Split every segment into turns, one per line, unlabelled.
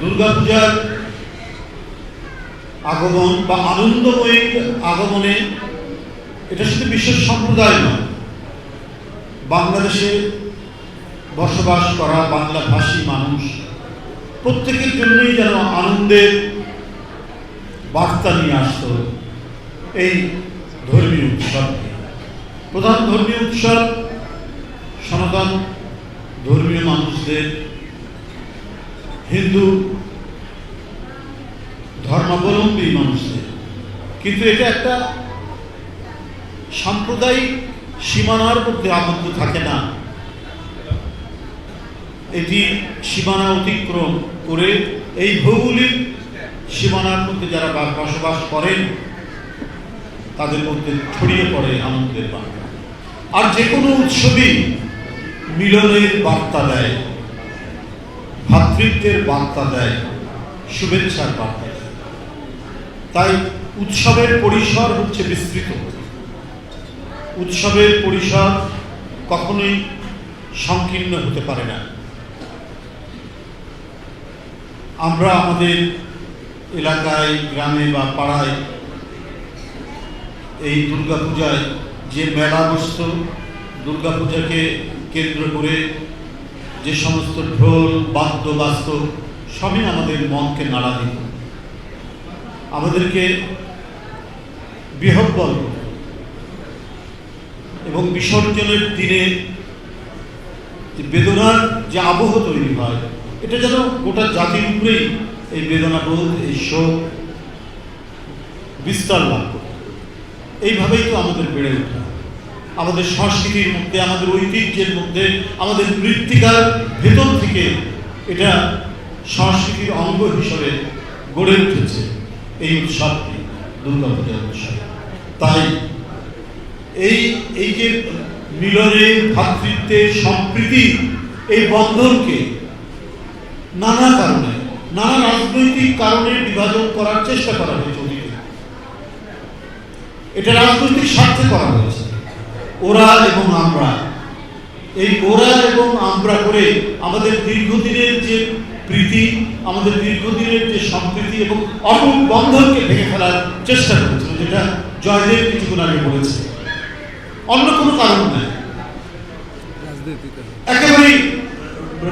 দুর্গাপূজার আগমন বা আনন্দময়ী আগমনে এটা শুধু বিশ্ব সম্প্রদায় নয়, বাংলাদেশে বসবাস করা বাংলা ভাষী মানুষ প্রত্যেকের জন্যই যেন আনন্দের বার্তা নিয়ে আসত এই ধর্মীয় উৎসবকে প্রধান ধর্মীয় উৎসব সনাতন ধর্মীয় মানুষদের হিন্দু ধর্মাবলম্বী মানুষদের। কিন্তু এটা একটা সাম্প্রদায়িক সীমানার মধ্যে আবদ্ধ থাকে না। এটি সীমানা অতিক্রম করে এই ভৌগোলিক সীমানার মধ্যে যারা বসবাস করেন, তাদের মধ্যে ছড়িয়ে পড়ে আনন্দের বার্তা। আর যে কোনো উৎসবই মিলনের বার্তা দেয়। ভ্রাতৃত্বের বার্তা দেয়, শুভেচ্ছার বার্তা তাই উৎসবের পরিসর হচ্ছে বিস্তৃত। উৎসবের পরিসর কখনোই সংকীর্ণ হতে পারে না। আমরা আমাদের এলাকায়, গ্রামে বা পাড়ায় এই দুর্গাপূজায় যে মেলা বসত, দুর্গাপূজাকে কেন্দ্র করে যে সমস্ত ঢোল, বাদ্য, বাস্ত সবই আমাদের মনকে নাড়া দিত আমাদেরকে বিহব্বল করত। এবং বিসর্জনের দিনে যে বেদনার যে আবহ তৈরি হয়, এটা যেন গোটা জাতির উপরেই এই বেদনাবোধ, এই শোক বিস্তার লাভ করে এইভাবেই তো আমাদের বেড়ে ওঠা আমাদের সংস্কৃতির মধ্যে, আমাদের ঐতিহ্যের মধ্যে, আমাদের মৃত্তিকার ভেতর থেকে এটা সংস্কৃতির অঙ্গ হিসেবে গড়ে উঠেছে এই উৎসবটি দুর্গাপূজার উৎসব। তাই এই এই যে মিলনের ভ্রাতৃত্বের সম্প্রীতি এই বন্ধনকে নানা কারণে, নানা রাজনৈতিক কারণে বিভাজন করার চেষ্টা করা হয়েছে এটা রাজনৈতিক স্বার্থে করা হয়েছে। ওরা এবং আমরা। এই ওরা এবং আমরা করে আমাদের দীর্ঘদিনের যে প্রীতি, আমাদের দীর্ঘদিনের যে সম্প্রীতি এবং অটুট বন্ধনকে ভেঙে ফেলার চেষ্টা করেছিল, যেটা জয়দেব কিছুক্ষণ আগে বলেছে। অন্য কোনো কারণ নাই। একেবারেই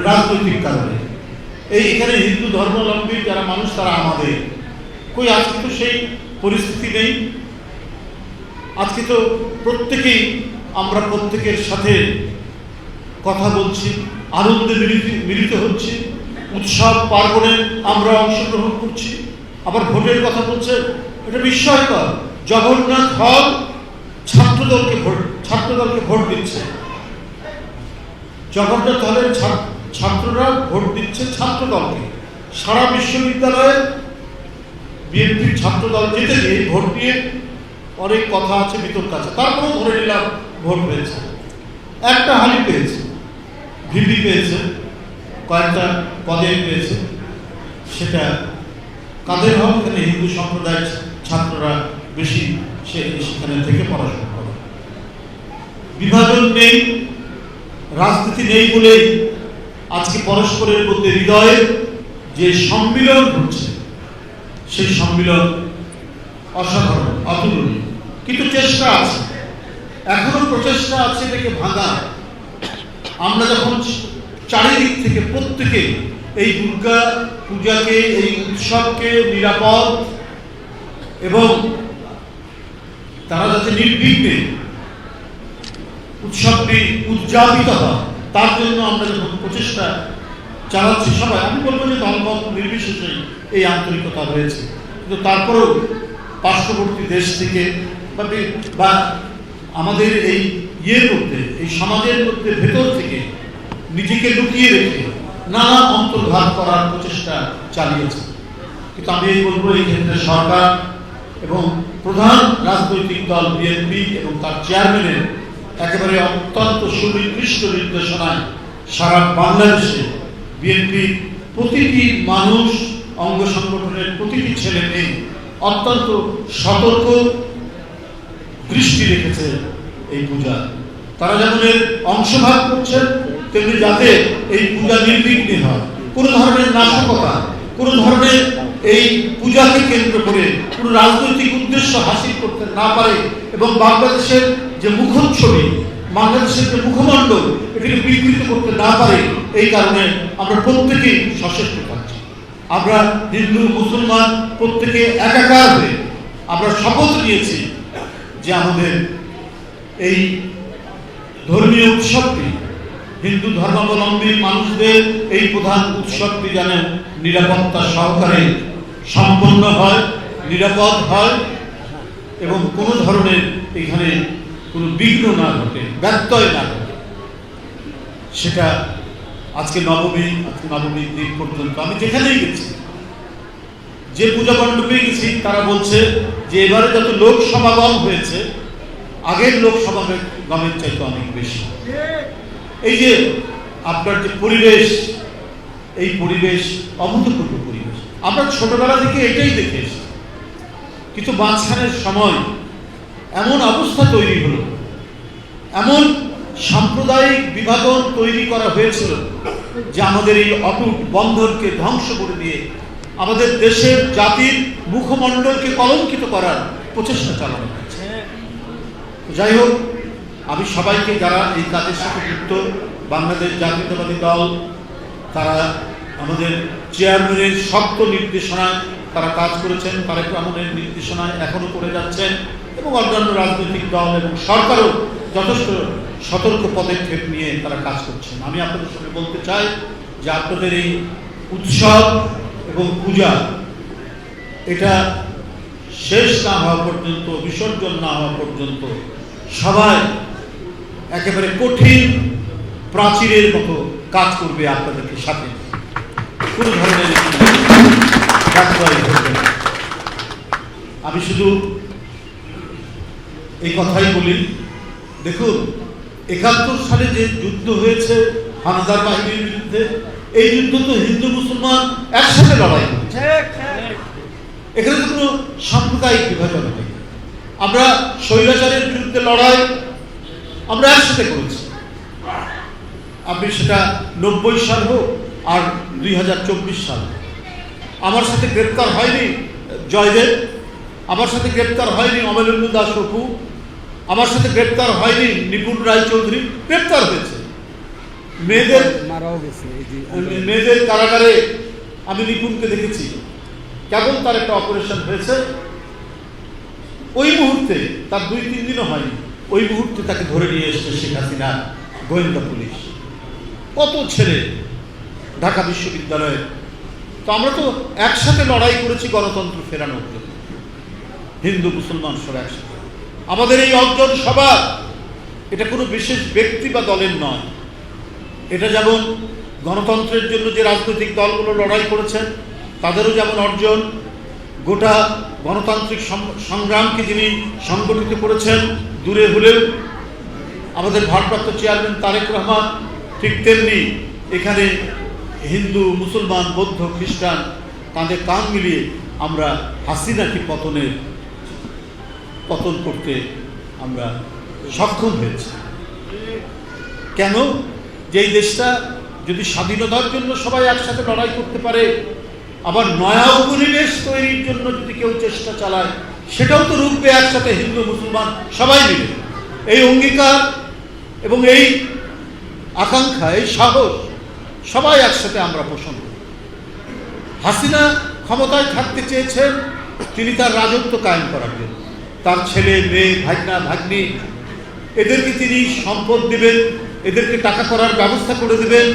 রাজনৈতিক কারণে। এই এখানে হিন্দু ধর্মাবলম্বী যারা মানুষ, তারা আমাদের। কই, আজকে তো সেই পরিস্থিতি নেই। আজকে তো প্রত্যেকেই আমরা প্রত্যেকের সাথে কথা বলছি, আনন্দে মিলিত হচ্ছি, উৎসব পার্বণে আমরা অংশগ্রহণ করছি। আবার ভোটের কথা বলছেন, এটা বিস্ময়কর। জগন্নাথ হল ছাত্রদলকে ভোট ছাত্রদলকে ভোট দিচ্ছে। জগন্নাথ হলের ছাত্ররা ভোট দিচ্ছে ছাত্রদলকে। সারা বিশ্ববিদ্যালয়ে বিএনপির ছাত্রদল জিতে গিয়ে ভোট দিয়ে অনেক কথা আছে, বিতর্ক আছে। তারপরেও ধরে নিলাম ভোট পেয়েছে। একটা হালি পেয়েছে, ভিপি পেয়েছে, কয়েকটা পদে পেয়েছে। সেটা কাদের হক? এখানে হিন্দু সম্প্রদায়ের ছাত্ররা বেশি সে সেখানে থেকে পড়াশোনা করে। বিভাজন নেই, রাজনীতি নেই বলেই আজকে পরস্পরের মধ্যে হৃদয়ের যে সম্মিলন হচ্ছে, সেই সম্মিলন অসাধারণ, অতুলনীয়। কিন্তু চেষ্টা আছে। এখনও প্রচেষ্টা আছে এটাকে ভাঙা। আমরা যখন চারিদিক থেকে প্রত্যেকে এই দুর্গা পূজাকে, এই উৎসবকে নিরাপদ এবং তারা যাতে নির্বিঘ্নে উৎসবটি উদযাপিত হয়, তার জন্য আমরা যখন প্রচেষ্টা চালাচ্ছি সবাই, আমি বলব যে দলমত নির্বিশেষে এই আন্তরিকতা রয়েছে। কিন্তু তারপরেও পার্শ্ববর্তী দেশ থেকে বা বা আমাদের এই ইয়ের মধ্যে, এই সমাজের মধ্যে ভেতর থেকে নিজেকে লুকিয়ে রেখে নানা অন্তর্ঘাত করার প্রচেষ্টা চালিয়েছে। কিন্তু আমি বলব, এই ক্ষেত্রে সরকার এবং প্রধান রাজনৈতিক দল বিএনপি এবং তার চেয়ারম্যানের একেবারে অত্যন্ত সুনির্দিষ্ট নির্দেশনায় সারা বাংলাদেশে বিএনপি প্রতিটি মানুষ, অঙ্গ সংগঠনের প্রতিটি ছেলে মেয়ে অত্যন্ত সতর্ক দৃষ্টি রেখেছে এই পূজা। তারা যেমন এর অংশভাগ করছেন তেমনি যাতে এই পূজা নির্বিঘ্নে হয়। কোনো ধরনের নাশকতা, কোনো ধরনের এই পূজাকে কেন্দ্র করে কোনো রাজনৈতিক উদ্দেশ্য হাসিল করতে না পারে এবং বাংলাদেশের যে মুখচ্ছবি বাংলাদেশের যে মুখমণ্ডল, এটাকে বিকৃত করতে না পারে, এই কারণে আমরা প্রত্যেকেই সচেষ্ট থাকছি। আমরা হিন্দু, মুসলমান প্রত্যেকে একাকার হয়ে আমরা শপথ নিয়েছি যে আমাদের এই ধর্মীয় উৎসবটি, হিন্দু ধর্মাবলম্বী মানুষদের এই প্রধান উৎসবটি যেন নিরাপত্তা সহকারে সম্পন্ন হয়, নিরাপদ হয় এবং কোনো ধরনের এখানে কোনো বিঘ্ন না ঘটে, ব্যত্যয় না ঘটে। সেটা আজকে নবমী, আজকে নবমীর দিন পর্যন্ত আমি যেখানেই গেছি যে পূজা মণ্ডপে গেছি, তারা বলছে যে এবারে যত লোক সমাগম হয়েছে, আগের লোক সমাগমের চাইতে অনেক বেশি। এই যে আপনার যে পরিবেশ, এই পরিবেশ অভূতপূর্ব পরিবেশ। আমরা ছোটবেলা থেকে এটাই দেখে এসেছি। কিন্তু মাঝখানের সময় এমন অবস্থা তৈরি হলো, এমন সাম্প্রদায়িক বিভাজন তৈরি করা হয়েছিল যে আমাদের এই অটুট বন্ধনকে ধ্বংস করে দিয়ে আমাদের দেশের জাতির মুখমণ্ডলকে কলঙ্কিত করার প্রচেষ্টা চালানো হয়েছে। যাই হোক, আমি সবাইকে যারা এই কাজের সাথে যুক্ত, বাংলাদেশ জাতীয়তাবাদী দল, তারা আমাদের চেয়ারম্যানের শক্ত নির্দেশনায় তারা কাজ করেছেন তারেক রহমানের নির্দেশনায় এখনও করে যাচ্ছেন এবং অন্যান্য রাজনৈতিক দল এবং সরকারও যথেষ্ট সতর্ক পদক্ষেপ নিয়ে তারা কাজ করছেন। আমি আপনাদের সঙ্গে বলতে চাই যে আপনাদের এই উৎসব এবং পূজা, এটা শেষ না হওয়া পর্যন্ত, বিসর্জন না হওয়া পর্যন্ত সবাই একেবারে কঠিন, প্রাচীরের মতো কাজ করবে আপনাদেরকে সাথে। কোনো ধরনের আমি শুধু এই কথাই বলি, দেখুন, একাত্তর সালে যে যুদ্ধ হয়েছে হানাদার বাহিনীর বিরুদ্ধে এই যুদ্ধ তো হিন্দু মুসলমান একসাথে লড়াই করেছে। এখানে তো কোনো সাম্প্রদায়িক বিভাজন নেই। আমরা স্বৈরাচারের বিরুদ্ধে লড়াই আমরা একসাথে করেছি। আপনি সেটা নব্বই সাল হোক আর দুই হাজার চব্বিশ সাল আমার সাথে গ্রেপ্তার হয়নি জয়দেব, আমার সাথে গ্রেপ্তার হয়নি অমলেন্দু দাস অপু, আমার সাথে গ্রেপ্তার হয়নি নিপুণ রায়চৌধুরী, গ্রেপ্তার হয়েছে। মেয়েদের
মারাও গেছে
মেয়েদের কারাগারে আমি নিপুণকে দেখেছি। কেবল তার একটা অপারেশন হয়েছে। ওই মুহূর্তে তার দুই তিন দিনও হয়নি ওই মুহূর্তে তাকে ধরে নিয়ে এসছে শেখ হাসিনা গোয়েন্দা পুলিশ। কত ছেলে ঢাকা বিশ্ববিদ্যালয়ে। তো আমরা তো একসাথে লড়াই করেছি গণতন্ত্র ফেরানোর জন্য। হিন্দু মুসলমান সব একসাথে। আমাদের এই অর্জন সবার এটা কোনো বিশেষ ব্যক্তি বা দলের নয়। এটা যেমন গণতন্ত্রের জন্য যে রাজনৈতিক দলগুলো লড়াই করেছেন, তাদেরও যেমন অর্জন, গোটা গণতান্ত্রিক সংগ্রামকে যিনি সংগঠিত করেছেন, দূরে হলেও আমাদের ভারপ্রাপ্ত চেয়ারম্যান তারেক রহমান ঠিক তেমনি এখানে হিন্দু, মুসলমান, বৌদ্ধ, খ্রিস্টান, তাদের কান মিলিয়ে আমরা হাসিনাকে পতনের, পতন করতে আমরা সক্ষম হয়েছি। কেন? যে এই দেশটা যদি স্বাধীনতার জন্য সবাই একসাথে লড়াই করতে পারে, আবার নয়া উপনিবেশ তৈরির জন্য যদি কেউ চেষ্টা চালায়, সেটাও তো রুখবে একসাথে হিন্দু, মুসলমান সবাই মিলে। এই অঙ্গীকার এবং এই আকাঙ্ক্ষা, এই সাহস সবাই একসাথে আমরা পোষণ করি। হাসিনা ক্ষমতায় থাকতে চেয়েছেন, তিনি তার রাজত্ব কায়েম করার জন্য। তার ছেলে, মেয়ে ভাগনা ভাগ্নি, এদেরকে তিনি সম্পদ দেবেন এদেরকে টাকা করার ব্যবস্থা করে দেবেন,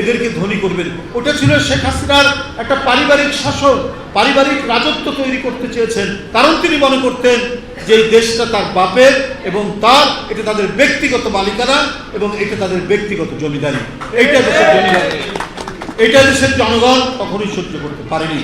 এদেরকে ধনী করবেন। ওটা ছিল শেখ হাসিনার একটা পারিবারিক শাসন, পারিবারিক রাজত্ব তৈরি করতে চেয়েছেন। কারণ তিনি মনে করতেন যে দেশটা তার বাপের এবং তার, এটা তাদের ব্যক্তিগত মালিকানা এবং এটা তাদের ব্যক্তিগত জমিদারি। এইটা দেশের জমিদারি। এটা দেশের জনগণ কখনোই সহ্য করতে পারেনি।